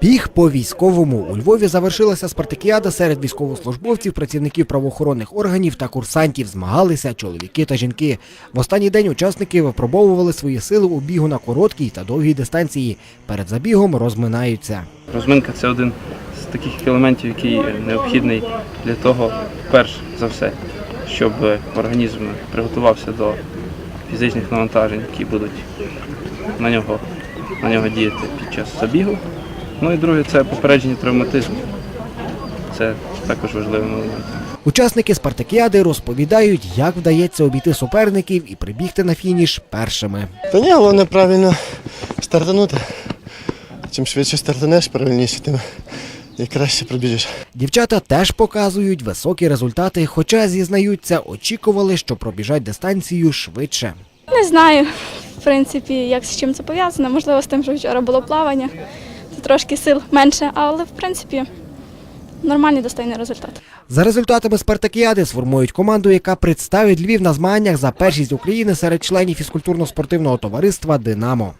Біг по військовому у Львові завершилася спартакіада серед військовослужбовців, працівників правоохоронних органів та курсантів. Змагалися чоловіки та жінки. В останній день учасники випробовували свої сили у бігу на короткій та довгій дистанції. Перед забігом розминаються. Розминка це один з таких елементів, який необхідний для того, перш за все, щоб організм приготувався до фізичних навантажень, які будуть на нього, на нього діяти під час забігу. Ну і друге це попередження травматизму. Це також важливий момент. Учасники спартакіади розповідають, як вдається обійти суперників і прибігти на фініш першими. Та ні, головне правильно стартанути. Чим швидше стартанеш, правильніше, тим і краще пробіжиш. Дівчата теж показують високі результати, хоча зізнаються, очікували, що пробіжать дистанцію швидше. Не знаю, в принципі, як з чим це пов'язано. Можливо, з тим, що вчора було плавання, трошки сил менше, але в принципі нормальний достойний результат. За результатами спартакіади сформують команду, яка представить Львів на змаганнях за першість України серед членів фізкультурно-спортивного товариства Динамо.